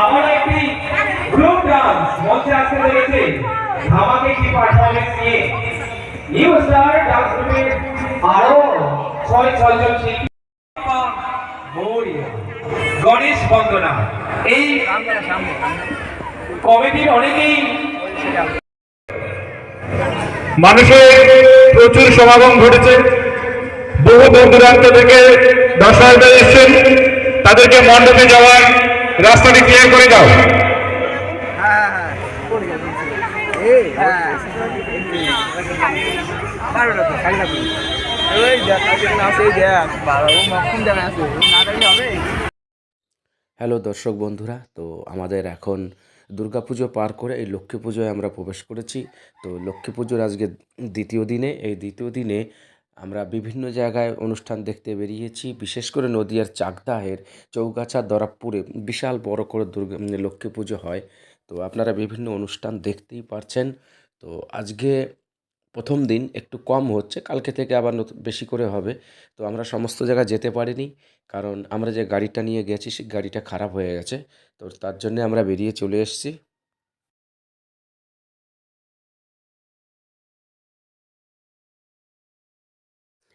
আবার একটি group dance মঞ্চে আসতে চলেছে ধামাকে কি পারফরমেন্স নিয়ে। নিউ স্টার ডান্স আরও ছয় ছয়জন শিল্পী। গণেশ বন্দনা। এই কমিটির অনেকেই মানুষের প্রচুর সমাগম ঘটেছে। বহু দূর দূরান্ত থেকে দর্শকরা এসেছেন। তাদেরকে মণ্ডপে যাওয়ার রাস্তাটি ক্লিয়ার করে দাও। হ্যাঁ হ্যাঁ হ্যাঁ হ্যালো দর্শক বন্ধুরা, তো আমাদের এখন দুর্গাপুজো পার করে এই লক্ষ্মী পুজোয় আমরা প্রবেশ করেছি। তো লক্ষ্মী পুজোর আজকে দ্বিতীয় দিনে, এই দ্বিতীয় দিনে আমরা বিভিন্ন জায়গায় অনুষ্ঠান দেখতে বেরিয়েছি। বিশেষ করে নদিয়ার চাকদাহের চৌগাছা দরাবপুরে বিশাল বড় করে দুর্গা লক্ষ্মী পুজো হয়। তো আপনারা বিভিন্ন অনুষ্ঠান দেখতেই পারছেন। তো আজকে প্রথম দিন একটু কম হচ্ছে, কালকে থেকে আবার নতুন, বেশি করে হবে। তো আমরা সমস্ত জায়গায় যেতে পারিনি, কারণ আমরা যে গাড়িটা নিয়ে গেছি, সেই গাড়িটা খারাপ হয়ে গেছে। তো তার জন্যে আমরা বেরিয়ে চলে এসেছি।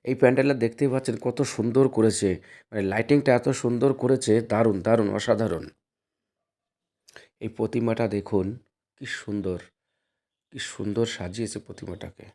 এই প্যান্ডেলটা দেখতেই পাচ্ছেন কত সুন্দর করেছে। মানে লাইটিংটা এত সুন্দর করেছে, দারুণ দারুণ, অসাধারণ। এই প্রতিমাটা দেখুন, কি সুন্দর কি সুন্দর সাজিয়েছে প্রতিমাটাকে।